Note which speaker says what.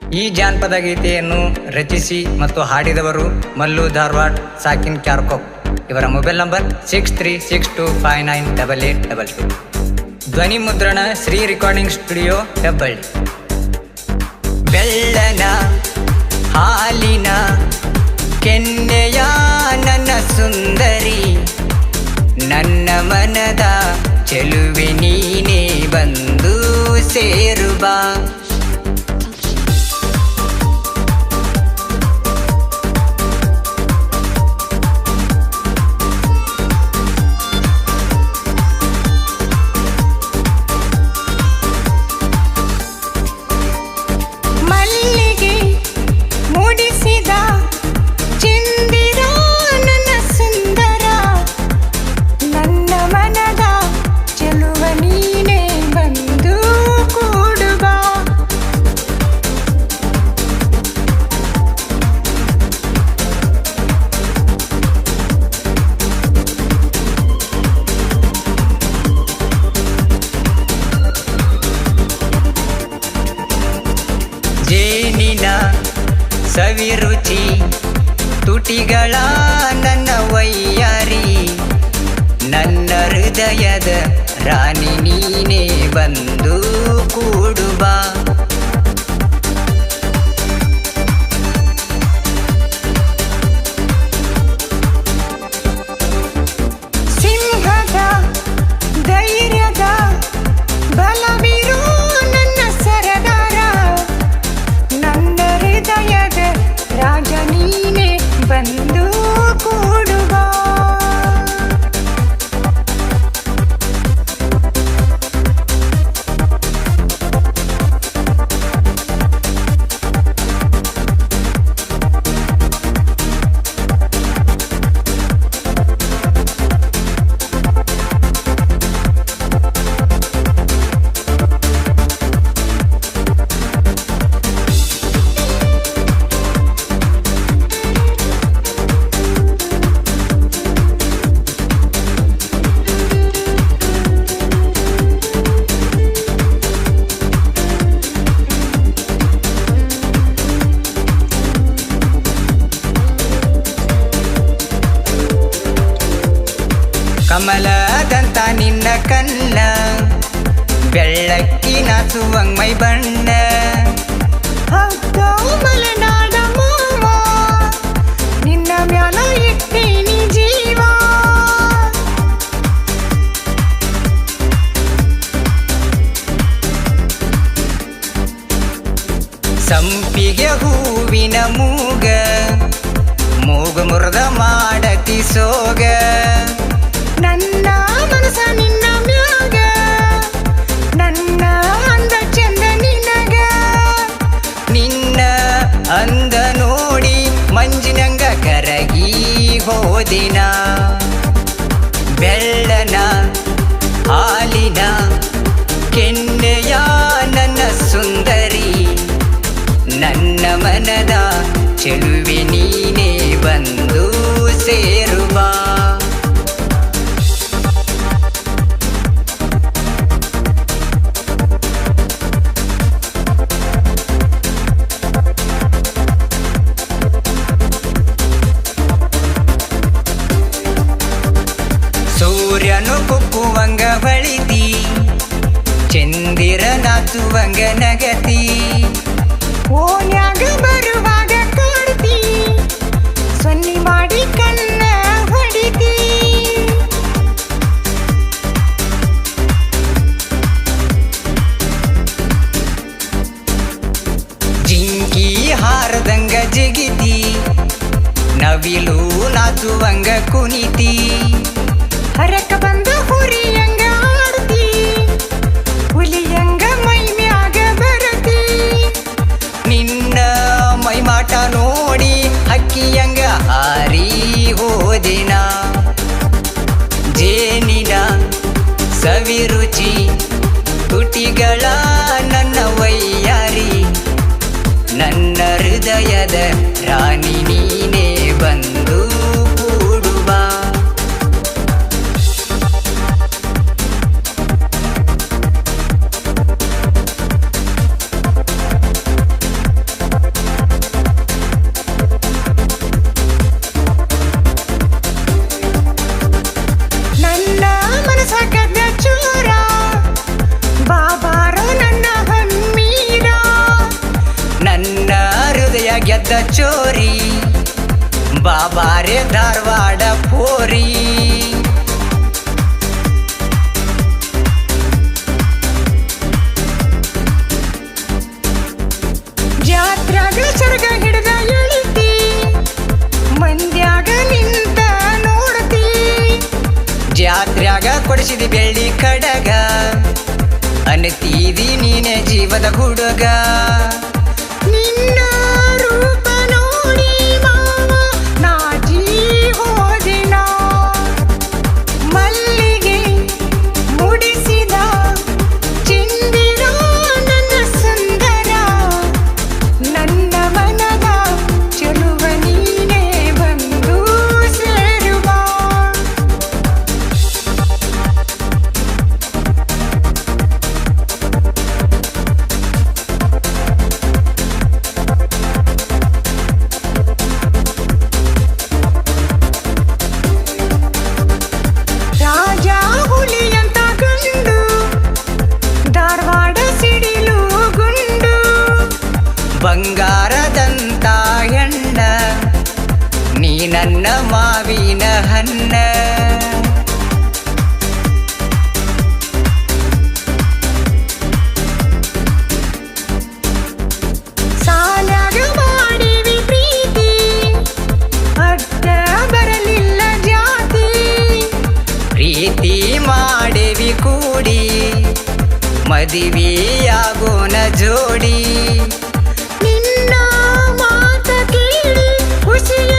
Speaker 1: ಈ ಜಾನಪದ ಗೀತೆಯನ್ನು ರಚಿಸಿ ಮತ್ತು ಹಾಡಿದವರು ಮಲ್ಲು ಧಾರವಾಡ್, ಸಾಕಿನ್ ಕ್ಯಾರ್ಕೋಪ್ ಇವರ mobile number six three six two five nine double eight double two ಧ್ವನಿ ಮುದ್ರಣ ಶ್ರೀ ರೆಕಾರ್ಡಿಂಗ್ ಸ್ಟುಡಿಯೋ, ಹೆಬ್ಬಳ್ಳಿ. ಬೆಳ್ಳನ, ಹಾಲಿನ, ಕೆನ್ನೆಯ ನನ್ನ ಸುಂದರಿ. ನನ್ನ ಮನದ ಚೆಲುವೆ ನೀನೇ ಬಂದು ಸೇರು ಸವಿರುಚಿ ತುಟಿಗಳ ನನ್ನ ವೈಯಾರಿ ನನ್ನ ಹೃದಯದ ರಾಣಿ ನೀನೇ. ಕಮಲದಂತ ನಿನ್ನ ಕಣ್ಣ ಬೆಳ್ಳಕ್ಕಿನ ಸುವಂಗ್ಮೈ ಬಣ್ಣ
Speaker 2: ಹೌದ ಮಲೆನಾಡ ಮಾವ ನಿನ್ನ ಮ್ಯಾಲ ಇಟ್ಟೇನಿ ಜೀವ
Speaker 1: ಸಂಪಿಗೆ ಹೂವಿನ ಮೂಗ ಮೂಗು ಮುರಿದ ಮಾಡತಿ ಸೋಗ ಹೋದಿನ ಬೆಳ್ಳನ ಹಾಲಿನ ಕೆನ್ನೆಯ ನನ್ನ ಸುಂದರಿ. ನನ್ನ ಮನದ ಚೆಲುವೆ ನೀನೇ ಬಂದು ಸೇರುವ ಸೂರ್ಯನು ಕುಕ್ಕುವಂಗ ಹೊಳಿತಿ ಚಂದಿರ ನಾಚುವಂಗ ನಗತಿ
Speaker 2: ಓನ್ಯಾಗ ಬರುವಾಗ ಕಾಡ್ತಿ ಸೊನ್ನಿ ಮಾಡಿ ಕಣ್ಣ ಹೊಡಿತಿ
Speaker 1: ಜಿಂಕಿ ಹಾರದಂಗ ಜಿಗಿತಿ ನವಿಲು ನಾಚುವಂಗ ಕುಣಿತಿ ನೋಡಿ ಅಕ್ಕಿಯಂಗ ಹಾರಿ ಹೋದಿನ? ಜೇನಿನ ಸವಿರುಚಿ ತುಟಿಗಳ ನನ್ನ ವೈಯಾರಿ. ನನ್ನ ಹೃದಯದ
Speaker 2: ಚೋರಿ. ಬಾಬಾರೆ ಧಾರವಾಡ ಪೋರಿ.
Speaker 1: ಜಾತ್ರಾಗ ಸರ್ಗ ಹಿಡಿದ ಎಳಿತಿ. ಮಂದ್ಯಾಗ ನಿಂತ ನೋಡ್ತಿ.
Speaker 2: ಜಾತ್ರ್ಯಾಗ ಕೊಡಿಸಿದಿ ಬೆಳ್ಳಿ ಕಡಗ. ಅನತೀದಿ ನೀನೆ ಜೀವದ ಹುಡುಗ.
Speaker 1: ನನ್ನ
Speaker 2: ಮಾವಿನ ಹಣ್ಣ.
Speaker 1: ಮದುವೆಯಾಗೋನ
Speaker 2: ಜೋಡಿ. ನಿನ್ನ ಮಾತ ಕೇಳಿ ಖುಷಿಯ